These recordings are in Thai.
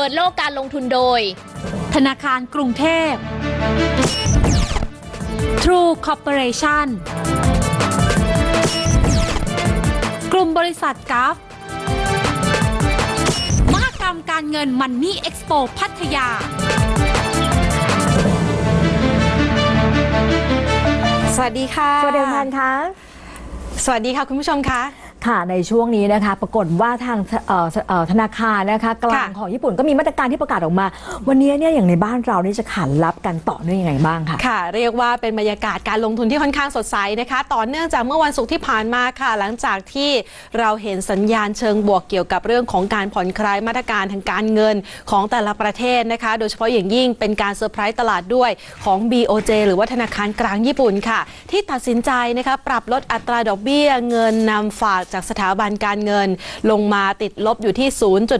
ปิดโลกการลงทุนโดย ธนาคารกรุงเทพ True Corporation กลุ่มบริษัทกราฟมหกรรมการเงินมันนี่เอ็กซ์โปพัทยา สวัสดีค่ะ สวัสดีค่ะคะสวัสดีค่ะคุณผู้ชมคะ ค่ะในช่วงนี้นะคะปรากฏว่าทางเอ่อเอ่อธนาคารนะคะกลางค่ะของญี่ปุ่นก็มีมาตรการที่ประกาศออกมา วันนี้เนี่ยอย่างในบ้านเรานี่จะขานรับกันต่อเนื่องยังไงบ้างคะค่ะ เรียกว่าเป็นบรรยากาศการลงทุนที่ค่อนข้างสดใสนะคะ ต่อเนื่องจากเมื่อวันศุกร์ที่ผ่านมาค่ะ หลังจากที่เราเห็นสัญญาณเชิงบวกเกี่ยวกับเรื่องของการผ่อนคลายมาตรการทางการเงินของแต่ละประเทศนะคะ โดยเฉพาะอย่างยิ่งเป็นการเซอร์ไพรส์ตลาดด้วยของ BOJ หรือว่าธนาคารกลางญี่ปุ่นค่ะ ที่ตัดสินใจนะคะปรับลดอัตราดอกเบี้ยเงินนำฝากจากสถาบันการเงินลงมาติดลบอยู่ที่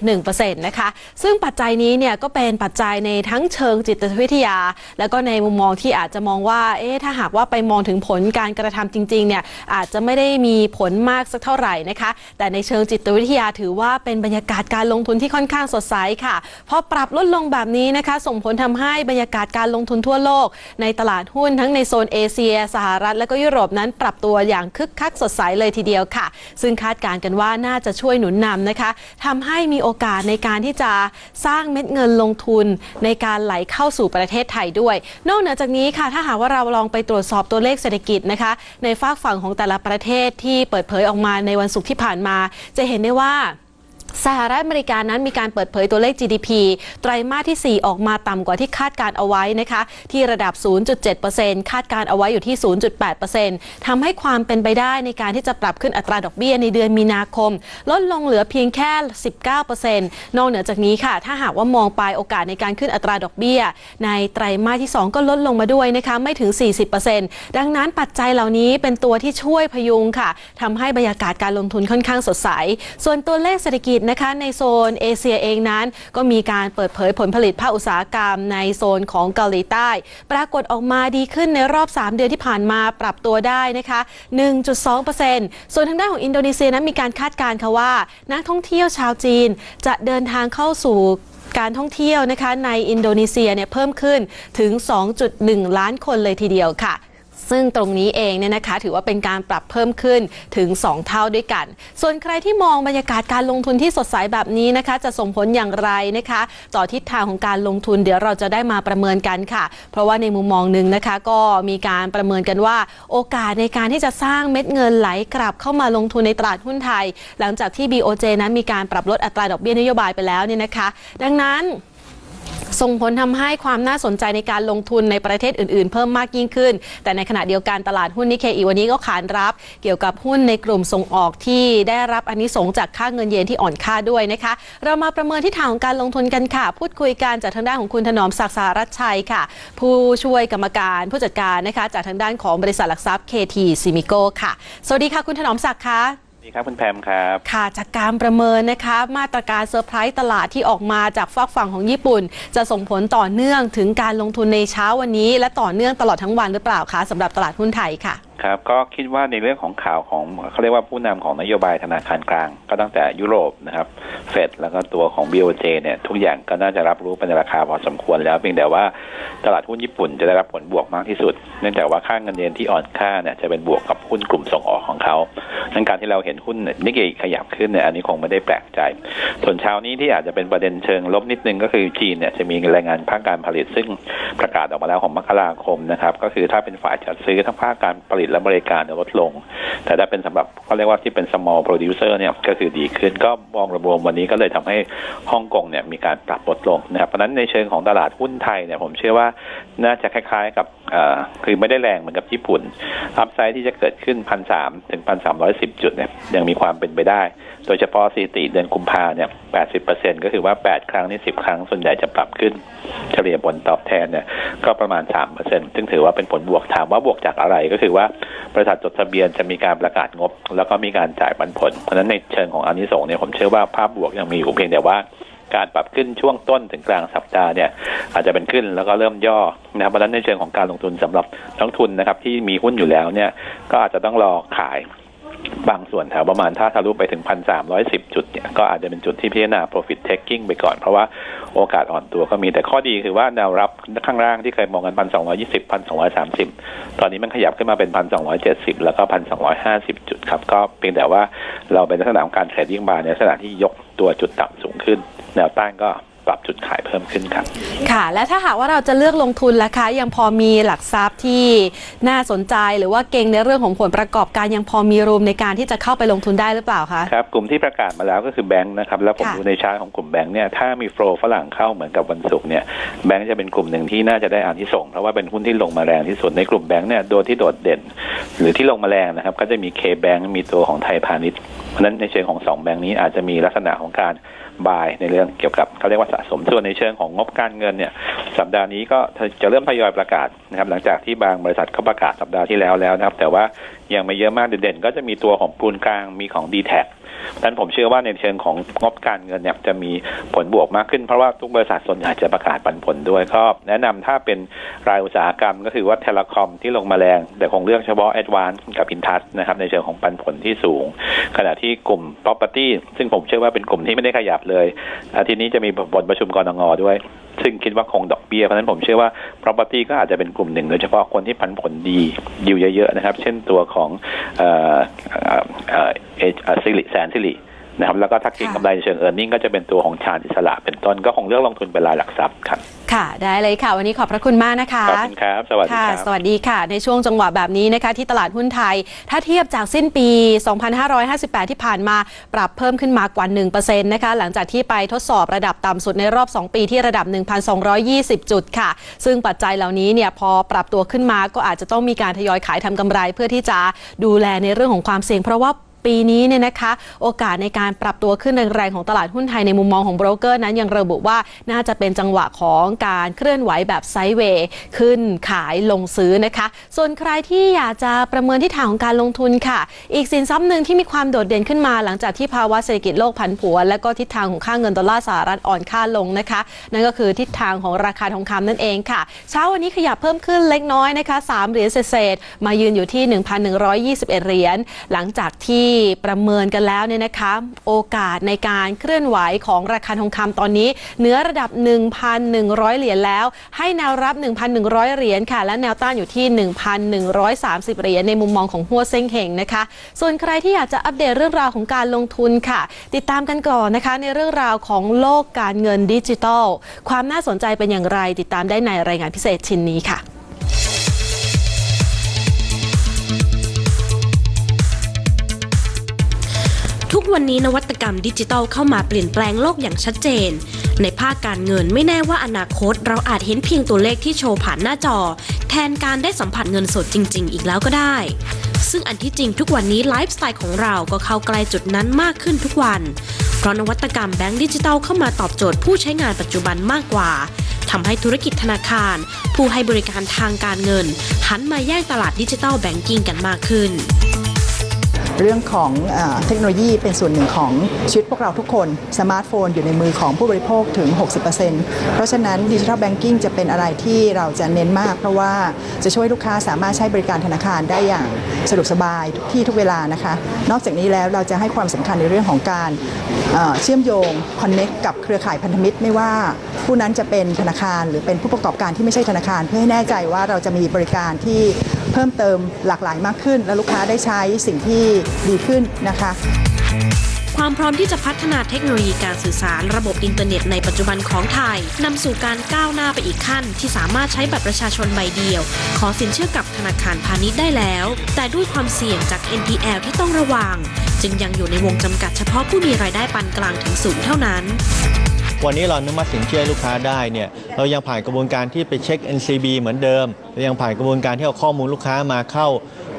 0.1%นะคะ ซึ่งปัจจัยนี้เนี่ยก็เป็นปัจจัยในทั้งเชิงจิตวิทยา แล้วก็ในมุมมองที่อาจจะมองว่า เอ๊ะ ถ้าหากว่าไปมองถึงผลการกระทำจริง ๆ เนี่ย อาจจะไม่ได้มีผลมากสักเท่าไหร่นะคะ แต่ในเชิงจิตวิทยาถือว่าเป็นบรรยากาศการลงทุนที่ค่อนข้างสดใสค่ะ พอปรับลดลงแบบนี้นะคะ ส่งผลทำให้บรรยากาศการลงทุนทั่วโลก ในตลาดหุ้นทั้งในโซนเอเชีย สหรัฐ และก็ยุโรปนั้นปรับตัวอย่างคึกคักสดใสเลยทีเดียวค่ะซึ่งคาดการณ์กันว่าน่าจะช่วยหนุนนำนะคะทำให้มีโอกาสในการที่จะสร้างเม็ดเงินลงทุนในการไหลเข้าสู่ประเทศไทยด้วย นอกเหนือจากนี้ค่ะ ถ้าหากว่าเราลองไปตรวจสอบตัวเลขเศรษฐกิจนะคะ ในฝากฝั่งของแต่ละประเทศที่เปิดเผยออกมาในวันศุกร์ที่ผ่านมา จะเห็นได้ว่า สหรัฐอเมริกานั้นมีการเปิดเผยตัวเลข GDP ไตรมาสที่ 4 ออกมาต่ำกว่าที่คาดการเอาไว้นะคะที่ระดับ 0.7%คาดการเอาไว้อยู่ที่ 0.8%ทำให้ความเป็นไปได้ในการที่จะปรับขึ้นอัตราดอกเบี้ยในเดือนมีนาคม ลดลงเหลือเพียงแค่ 19%นอกเหนือจากนี้ค่ะ ถ้าหากว่ามองไปโอกาสในการขึ้นอัตราดอกเบี้ย ในไตรมาสที่ 2 ก็ลดลงมาด้วยนะคะไม่ถึง 40%ดังนั้นปัจจัยเหล่านี้เป็นตัวที่ช่วยพยุงค่ะทำให้บรรยากาศการลงทุนค่อนข้างสดใส ส่วนตัวเลขเศรษฐกิจนะคะในโซนเอเชียเองนั้น ก็มีการเปิดเผยผลผลิตภาคอุตสาหกรรมในโซนของเกาหลีใต้ ปรากฏออกมาดีขึ้นในรอบ 3 เดือนที่ผ่านมาปรับตัวได้นะคะ 1.2%ส่วนทางด้านของอินโดนีเซียนั้นมีการคาดการณ์ค่ะว่า นักท่องเที่ยวชาวจีนจะเดินทางเข้าสู่การท่องเที่ยวนะคะในอินโดนีเซียเนี่ยเพิ่มขึ้นถึง 2.1 ล้านคนเลยทีเดียวค่ะ ซึ่งตรงนี้เองเนี่ยนะคะ ถือว่าเป็นการปรับเพิ่มขึ้นถึง 2 เท่าด้วยกัน ส่วนใครที่มองบรรยากาศการลงทุนที่สดใสแบบนี้นะคะ จะส่งผลอย่างไรนะคะ ต่อทิศทางของการลงทุนเดี๋ยวเราจะได้มาประเมินกันค่ะ เพราะว่าในมุมมองหนึ่งนะคะ ก็มีการประเมินกันว่า โอกาสในการที่จะสร้างเม็ดเงินไหลกลับเข้ามาลงทุนในตลาดหุ้นไทย หลังจากที่ BOJ นั้นมีการปรับลดอัตราดอกเบี้ยนโยบายไปแล้วเนี่ยนะคะ ดังนั้น ส่งผลทำให้ความน่าสนใจในการลงทุนในประเทศอื่น ๆ เพิ่มมากยิ่งขึ้น แต่ในขณะเดียวกันตลาดหุ้นนิเคอีวันนี้ก็ขานรับ เกี่ยวกับหุ้นในกลุ่มส่งออกที่ได้รับอันนี้สงจากค่าเงินเยนที่อ่อนค่าด้วยนะคะ เรามาประเมินที่ทางของการลงทุนกันค่ะ พูดคุยกันจากทางด้านของคุณถนอมศักดิ์สารัชชัยค่ะ ผู้ช่วยกรรมการผู้จัดการนะคะ จากทางด้านของบริษัทหลักทรัพย์ KT s i m i c o ค่ะ สวัสดีค่ะคุณถนอมศักดิ์ค่ะ ดีครับคุณแพมครับ ค่ะจากการประเมินนะคะมาตรการเซอร์ไพรส์ตลาดที่ออกมาจากฝากฝั่งของญี่ปุ่น จะส่งผลต่อเนื่องถึงการลงทุนในเช้าวันนี้ และต่อเนื่องตลอดทั้งวันหรือเปล่าคะสำหรับตลาดหุ้นไทยค่ะ ครับก็คิดว่าในเรื่องของข่าวของเขาเรียกว่าผู้นำของนโยบายธนาคารกลาง ก็ตั้งแต่ยุโรปนะครับเฟดแล้วก็ตัวของ BOJ เนี่ยทุกอย่างก็น่าจะรับรู้เป็นราคาพอสมควรแล้วเพียงแต่ว่าตลาดหุ้นญี่ปุ่นจะได้รับผลบวกมากที่สุด เนื่องจากว่าค่าเงินเยนที่อ่อนค่าเนี่ยจะเป็นบวกกับหุ้นกลุ่มส่งออกของเขาดังการที่เราเห็นหุ้นนิกเกอิขยับขึ้นเนี่ยอันนี้คงไม่ได้แปลกใจ ส่วนเช้านี้ที่อาจจะเป็นประเด็นเชิงลบนิดนึงก็คือจีนเนี่ยจะมีรายงานภาคการผลิตซึ่งประกาศออกมาแล้วของมกราคมนะครับก็คือถ้าเป็นฝ่ายจัดซื้อทั้งภาคการผลิตและบริการลดลง แต่ถ้าเป็นสำหรับเขาเรียกว่าที่เป็น small producer เนี่ยก็คือดีขึ้นก็มองรวมวันนี้ก็เลยทำให้ฮ่องกงเนี่ยมีการปรับลดลงนะครับเพราะนั้นในเชิงของตลาดหุ้นไทยเนี่ยผมเชื่อว่าน่าจะคล้ายๆกับคือไม่ได้แรงเหมือนกับญี่ปุ่น อัพไซด์ที่จะเกิดขึ้นพันสามถึงพันสามร้อยสิบจุดเนี่ยยังมีความเป็นไปได้ โดยเฉพาะสถิติเดือนกุมภาเนี่ยแปดสิบเปอร์เซ็นก็คือว่าแปดครั้งนี่สิบครั้งส่วนใหญ่จะปรับขึ้น เฉลี่ยผลตอบแทนเนี่ยก็ประมาณสามเปอร์เซ็นซึ่งถือว่าเป็นผลบวกถามว่าบวกจากอะไรก็คือว่าบริษัทจดทะเบียนจะมีการประกาศงบ แล้วก็มีการจ่ายปันผล เพราะฉะนั้นในเชิงของอานิสงส์เนี่ยผมเชื่อว่าภาพบวกยังมีอยู่เพียงแต่ว่าการปรับขึ้นช่วงต้นถึงกลางสัปดาห์เนี่ยอาจจะเป็นขึ้นแล้วก็เริ่มย่อนะครับเพราะฉะนั้นในเชิงของการลงทุนสำหรับนักทุนนะครับที่มีหุ้นอยู่แล้วเนี่ยก็อาจจะต้องรอขาย บางส่วนแถวประมาณถ้าทะลุไปถึงพันสามร้อยสิบจุดเนี่ยก็อาจจะเป็นจุดที่พิจารณา profit taking ไปก่อน เพราะว่าโอกาสอ่อนตัวก็มีแต่ข้อดีคือว่าแนวรับข้างล่างที่เคยมองกันพันสองร้อยี่สิบพันสองร้อยสามสิบตอนนี้มันขยับขึ้นมาเป็นพันสองร้อยเจ็ดสิบแล้วก็พันสองร้อยห้าสิบจุดครับ ก็เพียงแต่ว่าเราเป็นลักษณะของการเทรดดิ้งบาร์ในลักษณะที่ยกตัวจุดต่ำสูงขึ้น แนวต้านก็ ปรับจุดขายเพิ่มขึ้นครับ ค่ะ และถ้าหากว่าเราจะเลือกลงทุนล่ะคะยังพอมีหลักทรัพย์ที่น่าสนใจหรือว่าเก่งในเรื่องของผลประกอบการยังพอมีรูมในการที่จะเข้าไปลงทุนได้หรือเปล่าคะครับกลุ่มที่ประกาศมาแล้วก็คือแบงค์นะครับแล้วผมค่ะดูในชาร์ตของกลุ่มแบงค์เนี่ยถ้ามีโฟลฝรั่งเข้าเหมือนกับวันศุกร์เนี่ยแบงค์จะเป็นกลุ่มหนึ่งที่น่าจะได้อานิสงส์เพราะว่าเป็นหุ้นที่ลงมาแรงที่สุดในกลุ่มแบงค์เนี่ยโดยที่โดดเด่น หรือที่ลงมาแรงนะครับก็จะมีเคแบงค์มีตัวของไทยพาณิชย์เพราะฉะนั้นในเชิงของสองแบงค์นี้อาจจะมีลักษณะของการ บายในเรื่องเกี่ยวกับเขาเรียกว่าสะสมส่วนในเชิงของงบการเงินเนี่ยสัปดาห์นี้ก็จะเริ่มทยอยประกาศนะครับหลังจากที่บางบริษัทเขาประกาศสัปดาห์ที่แล้วแล้วนะครับ แต่ว่ายังไม่เยอะมากเด่นๆ ก็จะมีตัวของปูนกลางมีของ d t แท ดังนั้นผมเชื่อว่าในเชิงของงบการเงินเนี่ยจะมีผลบวกมากขึ้นเพราะว่าทุกบริษัทส่วนใหญ่จะประกาศปันผลด้วยก็แนะนำถ้าเป็นรายอุตสาหกรรมก็คือว่าเทเลคอมที่ลงมาแรง แต่คงเลือกเฉพาะ a d v a n c e กับ i n t u s นะครับในเชิงของปันผลที่สูง ขณะที่กลุ่ม property ซึ่งผมเชื่อว่าเป็นกลุ่มที่ไม่ได้ขยับเลยอาทิตย์นี้จะมีผลประชุมกรงงด้วย ซึ่งคิดว่าคงดอกเบี้ยเพราะฉะนั้นผมเชื่อว่า property ก็อาจจะเป็นกลุ่มหนึ่งโดยเฉพาะคนที่พันผลดีอยิวเยอะๆนะครับ เช่นตัวของ เอ่อเอ่อเอ่อเอ่อซิลิแสนซิลินะครับแล้วก็ถ้าเก็งค่ะกำไรในเชิงเออร์เน็งก็จะเป็นตัวของชาญอิสระเป็นต้นก็คงเลือกลงทุนเป็นรายหลักทรัพย์ครับค่ะ ได้เลยค่ะ วันนี้ขอบพระคุณมากนะคะขอบคุณครับ สวัสดีค่ะครับสวัสดีค่ะ ในช่วงจังหวะแบบนี้นะคะ ที่ตลาดหุ้นไทย ถ้าเทียบจากสิ้นปี 2558 ที่ผ่านมาปรับเพิ่มขึ้นมากว่า 1%นะคะหลังจากที่ไปทดสอบระดับต่ำสุดในรอบ 2 ปีที่ระดับ 1,220 จุดค่ะ ซึ่งปัจจัยเหล่านี้เนี่ยพอปรับตัวขึ้นมาก็อาจจะต้องมีการทยอยขายทำกำไร เพื่อที่จะดูแลในเรื่องของความเสี่ยงเพราะว่าปีนี้เนี่ยนะคะโอกาสในการปรับตัวขึ้นแรงๆของตลาดหุ้นไทยในมุมมองของโบรกเกอร์นั้นยังระบุว่าน่าจะเป็นจังหวะของการเคลื่อนไหวแบบไซด์เวย์ขึ้นขายลงซื้อนะคะ ส่วนใครที่อยากจะประเมินทิศทางของการลงทุนค่ะ อีกสินทรัพย์หนึ่งที่มีความโดดเด่นขึ้นมาหลังจากที่ภาวะเศรษฐกิจโลกผันผวนและก็ทิศทางของค่าเงินดอลลาร์สหรัฐอ่อนค่าลงนะคะ นั่นก็คือทิศทางของราคาทองคำนั่นเองค่ะ เช้าวันนี้ขยับเพิ่มขึ้นเล็กน้อยนะคะ3เหรียญเศษมายืนอยู่ที่ 1,121 เหรียญหลังจากที่ประเมินกันแล้วเนี่ยนะคะโอกาสในการเคลื่อนไหวของราคาทองคำตอนนี้เหนือระดับ 1,100 เหรียญแล้ว ให้แนวรับ 1,100 เหรียญค่ะ และแนวต้านอยู่ที่ 1,130 เหรียญในมุมมองของหัวเซ้งเฮงนะคะ ส่วนใครที่อยากจะอัปเดตเรื่องราวของการลงทุนค่ะ ติดตามกันก่อนนะคะ ในเรื่องราวของโลกการเงินดิจิทัล ความน่าสนใจเป็นอย่างไรติดตามได้ในรายงานพิเศษชิ้นนี้ค่ะ ทุกวันนี้นวัตกรรมดิจิทัลเข้ามาเปลี่ยนแปลงโลกอย่างชัดเจน ในภาคการเงินไม่แน่ว่าอนาคต เราอาจเห็นเพียงตัวเลขที่โชว์ผ่านหน้าจอ แทนการได้สัมผัสเงินสดจริง ๆ อีกแล้วก็ได้ ซึ่งอันที่จริงทุกวันนี้ไลฟ์สไตล์ของเราก็เข้าใกล้จุดนั้นมากขึ้นทุกวัน เพราะนวัตกรรมแบงก์ดิจิทัลเข้ามาตอบโจทย์ผู้ใช้งานปัจจุบันมากกว่าทำให้ธุรกิจธนาคาร ผู้ให้บริการทางการเงิน หันมาแย่งตลาดดิจิทัลแบงกิ้งกันมากขึ้น เรื่องของเอเทคโนโลยีเป็นส่วนหนึ่งของชีวิตพวกเราทุกคนสมาร์ทโฟนอยู่ในมือของผู้บริโภคถึง 60%เพราะฉะนั้นดิจิทัลแบงกิ้งจะเป็นอะไรที่เราจะเน้นมาก เพราะว่าจะช่วยลูกค้าสามารถใช้บริการธนาคารได้อย่างสะดวกสบายทุกที่ทุกเวลานะคะ นอกจากนี้แล้วเราจะให้ความสำคัญในเรื่องของการเชื่อมโยงคอนเน็กกับเครือข่ายพันธมิตรไม่ว่า ผู้นั้นจะเป็นธนาคาร หรือเป็นผู้ประกอบการที่ไม่ใช่ธนาคาร เพื่อให้แน่ใจว่าเราจะมีบริการที่เพิ่มเติมหลากหลายมากขึ้น และลูกค้าได้ใช้สิ่งที่ดีขึ้นนะคะความพร้อมที่จะพัฒนาเทคโนโลยีการสื่อสารระบบอินเทอร์เน็ตในปัจจุบันของไทยนำสู่การก้าวหน้าไปอีกขั้น ที่สามารถใช้บัตรประชาชนใบเดียว ขอสินเชื่อกับธนาคารพาณิชย์ได้แล้ว แต่ด้วยความเสี่ยงจาก NPL ที่ต้องระวัง จึงยังอยู่ในวงจำกัดเฉพาะผู้มีรายได้ปานกลางถึงสูงเท่านั้น วันนี้เราอนุมัติสินเชื่อให้ลูกค้าได้เนี่ยเรายังผ่านกระบวนการที่ไปเช็ค NCB เหมือนเดิมเรายังผ่านกระบวนการที่เอาข้อมูลลูกค้ามาเข้า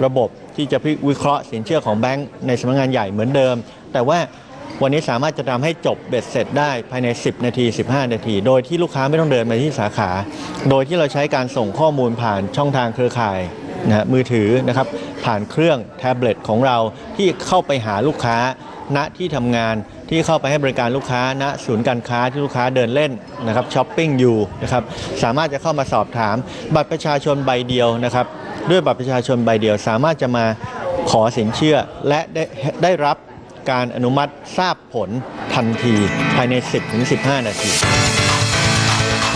ระบบที่จะพิวิเคราะห์สินเชื่อของแบงก์ในสำนักงานใหญ่เหมือนเดิม แต่ว่าวันนี้สามารถจะทำให้จบเบ็ดเสร็จได้ภายใน 10 นาที 15 นาที โดยที่ลูกค้าไม่ต้องเดินมาที่สาขา โดยที่เราใช้การส่งข้อมูลผ่านช่องทางเครือข่ายนะฮะมือถือนะครับผ่านเครื่องแท็บเล็ตของเราที่เข้าไปหาลูกค้าณที่ทำงาน ที่เข้าไปให้บริการลูกค้าณศูนย์การค้าที่ลูกค้าเดินเล่นนะครับช้อปปิ้งอยู่นะครับสามารถจะเข้ามาสอบถาม บัตรประชาชนใบเดียวนะครับด้วยบัตรประชาชนใบเดียว สามารถจะมาขออสินเชื่อและได้ได้รับการอนุมัติทราบผลทันทีภายใน 10-15 นาที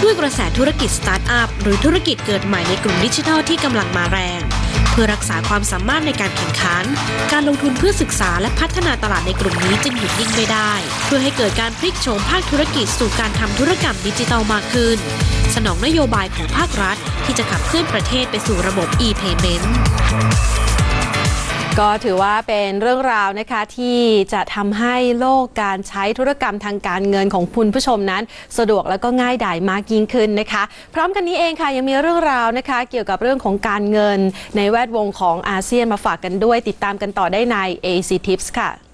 ด้วยกระแสธุรกิจสตาร์ทอัพหรือธุรกิจเกิดใหม่ในกลุ่มดิจิทัลที่กำลังมาแรง เพื่อรักษาความสามารถในการแข่งขัน การลงทุนเพื่อศึกษาและพัฒนาตลาดในกลุ่มนี้จึงหยุดนิ่งไม่ได้ เพื่อให้เกิดการพลิกโฉมภาคธุรกิจสู่การทำธุรกรรมดิจิทัลมากขึ้น สนองนโยบายของภาครัฐ ที่จะขับเคลื่อนประเทศไปสู่ระบบ e-payment ก็ถือว่าเป็นเรื่องราวนะคะที่จะทำให้โลกการใช้ธุรกรรมทางการเงินของคุณผู้ชมนั้น สะดวกแล้วก็ง่ายดายมากยิ่งขึ้นนะคะ พร้อมกันนี้เองค่ะยังมีเรื่องราวนะคะ เกี่ยวกับเรื่องของการเงินในแวดวงของอาเซียนมาฝากกันด้วย ติดตามกันต่อได้ใน AC Tips ค่ะ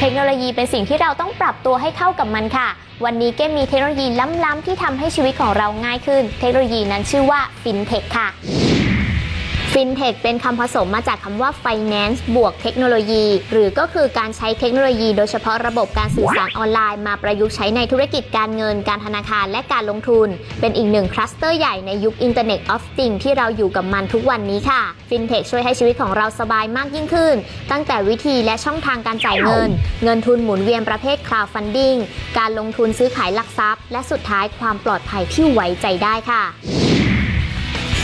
เทคโนโลยีเป็นสิ่งที่เราต้องปรับตัวให้เข้ากับมันค่ะ วันนี้เก้มมีเทคโนโลยีล้ำๆที่ทำให้ชีวิตของเราง่ายขึ้น เทคโนโลยีนั้นชื่อว่าฟินเทคค่ะ FinTech เป็นคำผสมมาจากคำว่า Finance บวกเทคโนโลยี หรือก็คือการใช้เทคโนโลยีโดยเฉพาะระบบการสื่อสารออนไลน์มาประยุกต์ใช้ในธุรกิจการเงิน การธนาคารและการลงทุน เป็นอีกหนึ่งคลัสเตอร์ใหญ่ในยุค Internet of Things ที่เราอยู่กับมันทุกวันนี้ค่ะ FinTech ช่วยให้ชีวิตของเราสบายมากยิ่งขึ้น ตั้งแต่วิธีและช่องทางการจ่ายเงิน เงินทุนหมุนเวียนประเภท crowdfunding การลงทุนซื้อขายหลักทรัพย์ และสุดท้ายความปลอดภัยที่ไว้ใจได้ค่ะ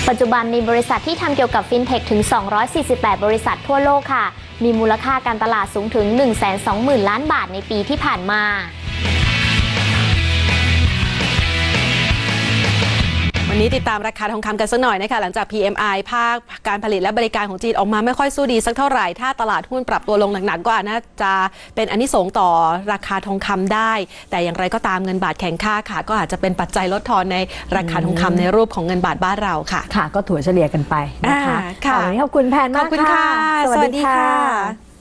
ปัจจุบันมีบริษัทที่ทำเกี่ยวกับฟินเทคถึง 248 บริษัททั่วโลกค่ะ มีมูลค่าการตลาดสูงถึง 120,000 ล้านบาทในปีที่ผ่านมา วันนี้ติดตามราคาทองคำกันสักหน่อยนะคะหลังจาก PMI ภาคการผลิตและบริการของจีนออกมาไม่ค่อยสู้ดีสักเท่าไหร่ ถ้าตลาดหุ้นปรับตัวลงหนักๆก็อาจน่าจะเป็นอนนิสงส์ต่อราคาทองคำได้ แต่อย่างไรก็ตามเงินบาทแข็งค่าค่ะ ก็อาจจะเป็นปัจจัยลดทอนในราคาทองคำในรูปของเงินบาทบ้านเราค่ะ ค่ะก็ถั่วเฉลี่ยกันไปนะคะอ่าค่ะวันนี้ขอบคุณแพนขมาอบกคุณค่ะ สวัสดีค่ะ